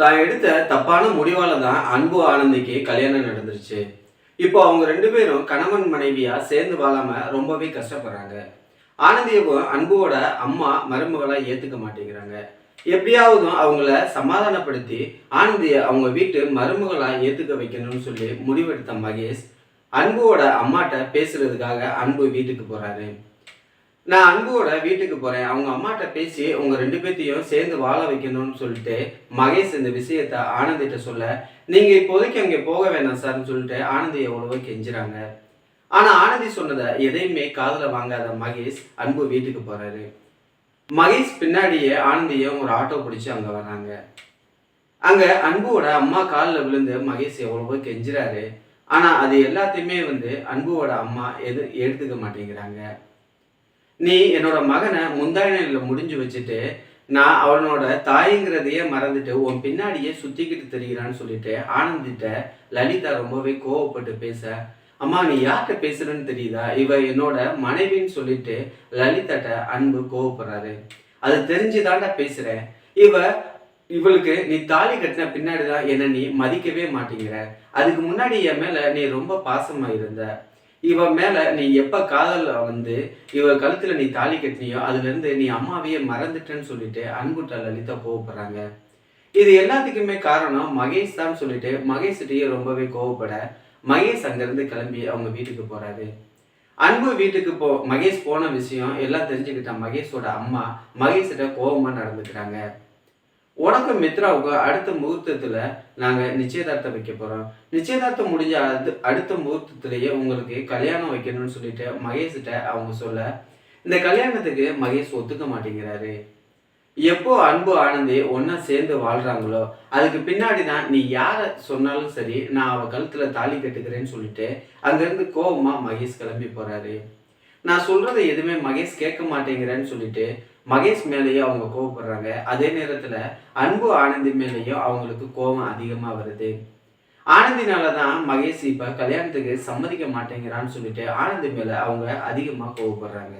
தான் எடுத்த தப்பான முடிவால தான் அன்பு ஆனந்திக்கு கல்யாணம் நடந்துருச்சு. இப்போ அவங்க ரெண்டு பேரும் கணவன் மனைவியா சேர்ந்து வாழாம ரொம்பவே கஷ்டப்படுறாங்க. ஆனந்தியவும் அன்புவோட அம்மா மருமகளை ஏத்துக்க மாட்டேங்கிறாங்க. எப்படியாவது அவங்கள சமாதானப்படுத்தி ஆனந்திய அவங்க வீட்டு மருமகளா ஏத்துக்க வைக்கணும்னு சொல்லி முடிவெடுத்த மகேஷ் அன்புவோட அம்மாட்ட பேசுறதுக்காக அன்பு வீட்டுக்கு போறாரு. நான் அன்புவோட வீட்டுக்கு போறேன். அவங்க அம்மாட்ட பேசி உங்க ரெண்டு பேர்த்தையும் சேர்ந்து வாழ வைக்கணும்னு சொல்லிட்டு மகேஷ் இந்த விஷயத்த ஆனந்திட்ட சொல்ல நீங்க இப்போதைக்கு அங்கே போக வேணாம் சார்னு சொல்லிட்டு ஆனந்தி எவ்வளவோ கெஞ்சுறாங்க. ஆனா ஆனந்தி சொன்னதை எதையுமே காதுல வாங்காத மகேஷ் அன்பு வீட்டுக்கு போறாரு. மகேஷ் பின்னாடியே ஆனந்தியும் ஒரு ஆட்டோ பிடிச்சி அங்க வர்றாங்க. அங்க அன்புவோட அம்மா காலில் விழுந்து மகேஷ் எவ்வளவோ கெஞ்சுறாரு. ஆனா அது எல்லாத்தையுமே வந்து அன்புவோட அம்மா எது எடுத்துக்க மாட்டேங்கிறாங்க. நீ என்னோட மகனை முந்தாயினில் முடிஞ்சு வச்சுட்டு நான் அவனோட தாய்ங்கிறதையே மறந்துட்டு உன் பின்னாடியே சுத்திக்கிட்டு தெரிகிறான்னு சொல்லிட்டு ஆனந்திட்ட லலிதா ரொம்பவே கோவப்பட்டு பேச அம்மா நீ யார்கிட்ட பேசுறன்னு தெரியுதா? இவ என்னோட மனைவின்னு சொல்லிட்டு லலிதாட்ட அன்பு கோவப்படுறாரு. அது தெரிஞ்சுதான்டா பேசுறேன். இவ இவளுக்கு நீ தாலி கட்டின பின்னாடி தான் என்ன நீ மதிக்கவே மாட்டேங்கிற. அதுக்கு முன்னாடி என் மேல நீ ரொம்ப பாசமா இருந்த. இவ மேல நீ எப்ப காதல வந்து இவ கழுத்துல நீ தாலி கட்டினியோ அதுல இருந்து நீ அம்மாவையே மறந்துட்டேன்னு சொல்லிட்டு அன்புட்ட லலிதா கோவப்படுறாங்க. இது எல்லாத்துக்குமே காரணம் மகேஷ் தான் சொல்லிட்டு மகேஷ்கிட்டயே ரொம்பவே கோவப்பட மகேஷ் அங்கிருந்து கிளம்பி அவங்க வீட்டுக்கு போறாரு. அன்பு வீட்டுக்கு போ மகேஷ் போன விஷயம் எல்லாம் தெரிஞ்சுக்கிட்ட மகேஷோட அம்மா மகேஷ்கிட்ட கோபமா நடந்துக்கிறாங்க. உனக்கும் மித்ராவுக்கும் அடுத்த முகூர்த்தத்தில் நாங்கள் நிச்சயதார்த்தம் வைக்க போகிறோம் நிச்சயதார்த்தம் முடிஞ்ச அடுத்த அடுத்த முகூர்த்தத்திலேயே உங்களுக்கு கல்யாணம் வைக்கணும்னு சொல்லிட்டு மகேஷ்கிட்ட அவங்க சொல்ல இந்த கல்யாணத்துக்கு மகேஷ் ஒத்துக்க மாட்டேங்கிறாரு. எப்போ அன்பு ஆனந்தி ஒன்றா சேர்ந்து வாழ்கிறாங்களோ அதுக்கு பின்னாடி தான் நீ யாரை சொன்னாலும் சரி நான் அவள் கழுத்தில் தாலி கட்டுக்கிறேன்னு சொல்லிட்டு அங்கேருந்து கோபமாக மகேஷ் கிளம்பி போகிறாரு நான் சொல்றதை எதுவுமே மகேஷ் கேட்க மாட்டேங்கிறேன்னு சொல்லிட்டு மகேஷ் மேலேயும் அவங்க கோவப்படுறாங்க. அதே நேரத்துல அன்பு ஆனந்தி மேலேயும் அவங்களுக்கு கோபம் அதிகமா வருது. ஆனந்தினால தான் மகேஷ் இப்ப கல்யாணத்துக்கு சம்மதிக்க மாட்டேங்கிறான்னு சொல்லிட்டு ஆனந்தி மேல அவங்க அதிகமா கோவப்படுறாங்க.